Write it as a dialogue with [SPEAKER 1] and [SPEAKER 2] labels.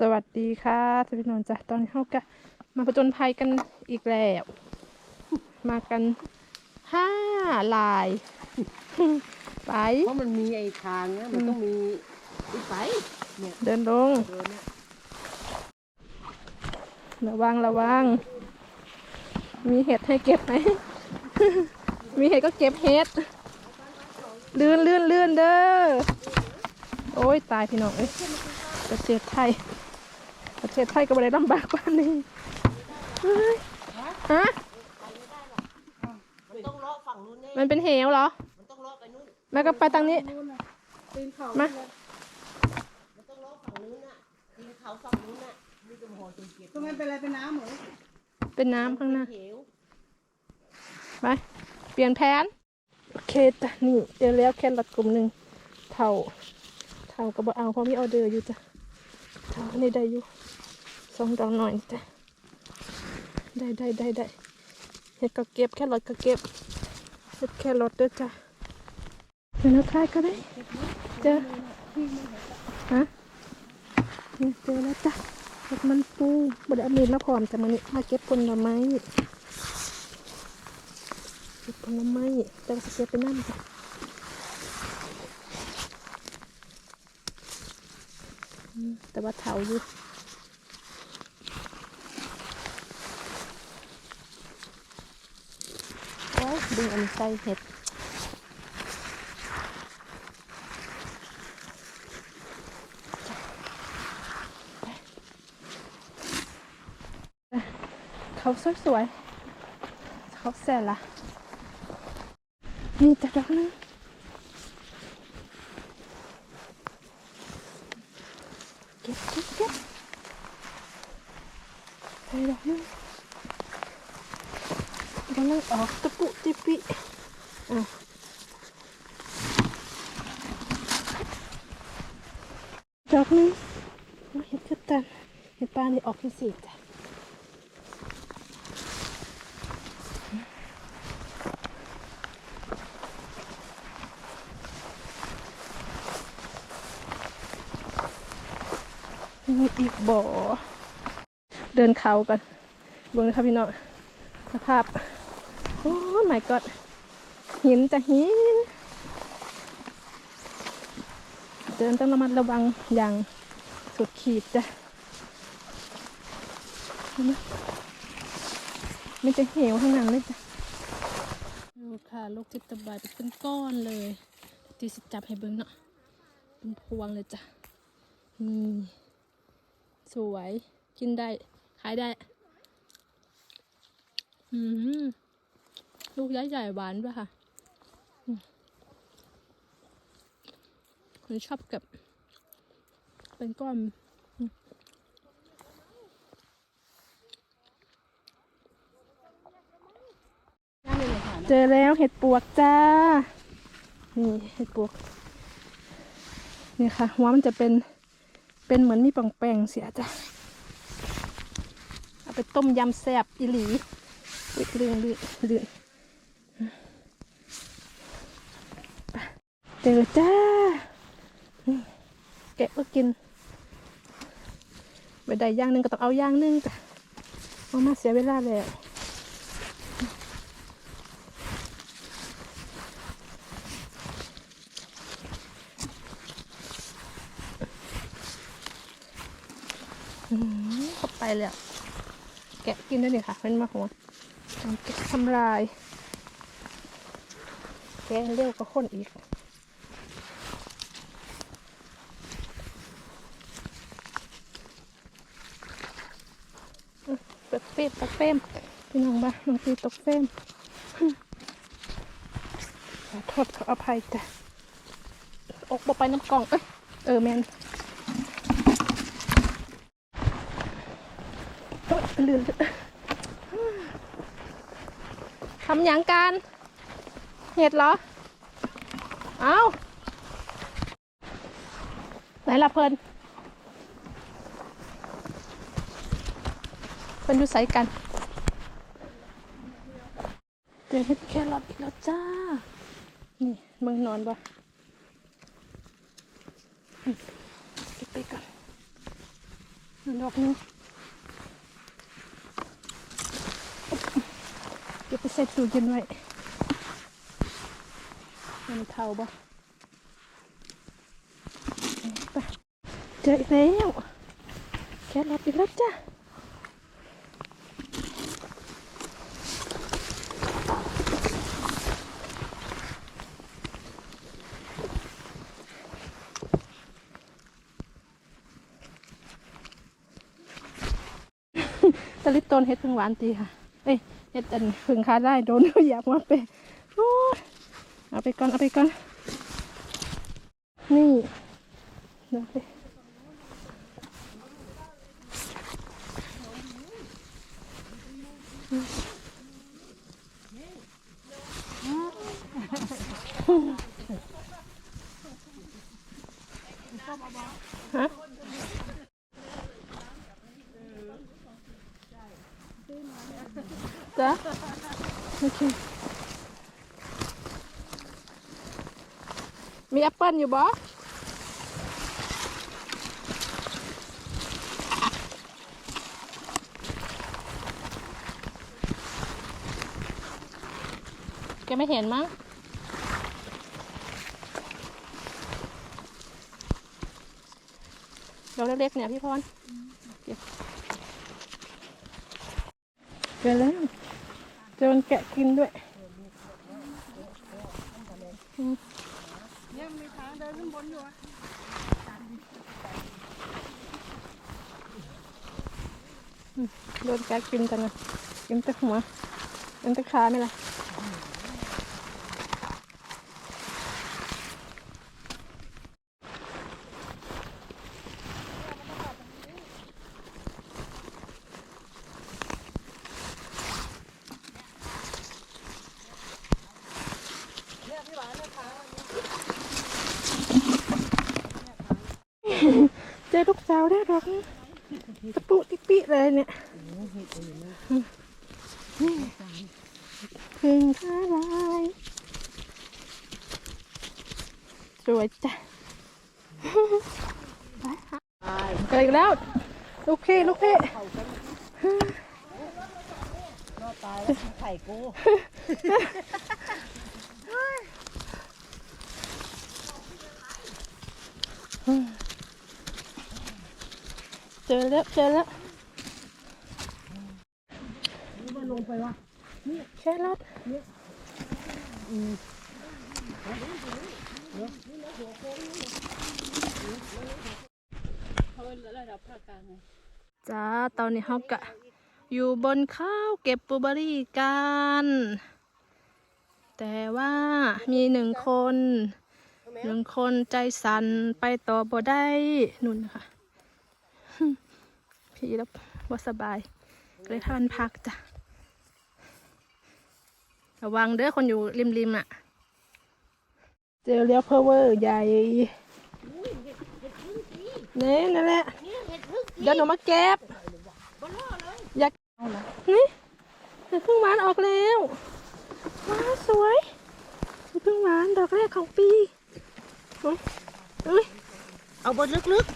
[SPEAKER 1] สวัสดีค่ะสวัสดีนนจ้ะตอนนี้เขาก็มาผจญภัยกันอีกแล้ว มากันห้าลาย ไป
[SPEAKER 2] เพราะมันมีไอ้ทางนะมันต้องมีอีไฟเนี่ย
[SPEAKER 1] เดินลง
[SPEAKER 2] เดินเนี่ย
[SPEAKER 1] ระวังระวัง มีเห็ดให้เก็บไหม มีเห็ดก็เก็บเห็ด ลื่นลื่นลื่นเด้อ โอ้ยตายพี่น้องเอ้ยประเทศไทย ประเทศไทยก็ไม่ได้ลำบากกว่านี้เฮ้ยฮะ
[SPEAKER 2] มันต้องเลาะฝั่งนู้นแน่
[SPEAKER 1] มันเป็นเหวเหรอ
[SPEAKER 2] มันต้องเลาะไปนู้น
[SPEAKER 1] แม่ก็ไปทางนี้มา
[SPEAKER 2] มันต้องเลาะฝั่งนู้นน่ะตีนเขาฝั่งนู้นน่ะมีกระหอจนเก็บ
[SPEAKER 3] ทำไมเป็นอะไรเป็นน้ำเหรอ
[SPEAKER 1] เป็นน้ำข้างหน้า
[SPEAKER 2] เขียว
[SPEAKER 1] ไป เปลี่ยนแผน โอเคจ้ะนี่เจอแล้วแค่ลัดกลุ่มหนึ่งเท่า เท่าก็บเอาเพราะมีออเดอร์อยู่จ้ะเท่านี่ได้อยู่ สองดอกหน่อยจ้ะได้ได้ได้ได้เห็ดก็เก็บแค่รถก็เก็บเห็ดแค่รถด้วยจ้ะเดี๋ยวนะคายก็ได้เจอฮะเจอแล้วจ้ะเห็ดมันปูบดเอามีดมาพร้อมแต่มันนี่มาเก็บผลไม้เก็บผลไม้แต่ว่าจะเก็บไปนั่นจ้ะแต่ว่าเถาอยู่โอ้ย ดึงอันนี้ใส่เห็ดเขาสวยๆเขาแสนละนี่แต่ดอกนึงเก็บเก็บเก็บไปดอกนึง กำลังออกตะปุติปิอะดอกนึงเห็ดกระตันเห็ดปลานี่ออกที่สี่จ้ะมีอีกบ่อ เดินเขากันเบิ่งนะครับพี่น้องสภาพ โอ้ my god หินจะหิน เดินต้องระมัดระวังอย่างสุดขีดจ้ะไมมันจะเหวข้างหลังเลยจ้ะดูค่ะลูกทิพตะบายเป็นก้อนเลยตีสิจับให้เบิ่งเนาะเป็นพวงเลยจ้ะนี่สวยกินได้ ขายได้ อืม ลูกใหญ่ใหญ่หวานด้วยค่ะมคนชอบเก็บ เป็นก้อน
[SPEAKER 2] เจ
[SPEAKER 1] อแล้วเห็ดปวกจ้า นี่เห็ดปวก นี่ค่ะ หัวมันจะเป็น เป็นเหมือนมีป่องแป้งเสียจ้ะ เอาไปต้มยำแซ่บอีหลีอุ๊ยลื่นลื่นลื่นไป เจอจ้า แกะก็กินไปได้ย่างหนึ่งก็ต้องเอาย่างหนึ่งจ้ะเอามาเสียเวลาแล้วเข้าไปเลยแกะกินได้เลยค่ะเป็นมะหัวทำแกะทำลาย แกะเร็วก็ข้นอีก อืมตก เฟมตกเฟมพี่น้องบ้าน้องตีตกเฟมขอโทษขออภัยจ้ะอกบอไปน้ำกล่องเอ้ยเออแมนโอ๊ยลืมทำหยังการเห็ดเหรอ เอาไหนละเพลิน พิ่นอยู่ใสกันเจอเห็ดแครอทอีกแล้วจ้า นี่เมืองนอนปะอืมเก็บไปก่อนดอกนึงเดี๋ยวไปใส่ตู้เย็นไว้มันเท่าบ่ไปเจออีกแล้วแค่รับอีกแล้วจ้ะตะ ลิดต้นเฮ็ดพึ่งหวานตีค่ะ เอ้ยเฮ็ดอันพึ่งคาได้โดนอยากมาเปโอ้เอาไปก่อนเอาไปก่อน นี่เดี๋ยวไปฮะ จ้ะโอเคมีแอปเปิ้ลอยู่บ่แกไม่เห็นมั้งดอกเล็กๆเนี่ยพี่พรเก็บ เจอแล้วเจอมันแกะกินด้วย
[SPEAKER 2] ยังมีทางเดินขึ้นบนอยู่อะ
[SPEAKER 1] โดนแกะกินกันนะกินตะหัวกินตะขาไม่ละเจอ ลูกสาวแล้วดอกตะปุติปิเลยเนี่ยพึ่งข้าลายสวยจ้ะไปค่ะเจออีกแล้ว ลูกพี่ลูกพี่
[SPEAKER 2] รอดตายแล้วไข่กู
[SPEAKER 1] เจอแล้วเจอแล้ว
[SPEAKER 2] นี่มันลงไปวะ
[SPEAKER 1] แค่รถจ้าตอนนี้เขากะ อยู่บนข้าวเก็บปูเบอรี่กัน แต่ว่ามีหนึ่งคน หนึ่งคนใจสั่นไปต่อบ่ได้นุ่นค่ะ พี่แล้วว่าสบายก็เลยทานพักจ้ะ ระวังเด้อคนอยู่ริมริมๆอะ เจอเลี้ยวเพอเวอร์ใหญ่เนี่นั่นแหละ เดี๋ยวหนูมาเก็บอยากนี่เพึ่งหวานออกแล้วว้าสวยเพึ่งหวานดอกแรกของปีอุ้ยอุ้ย
[SPEAKER 2] เอาบนลึก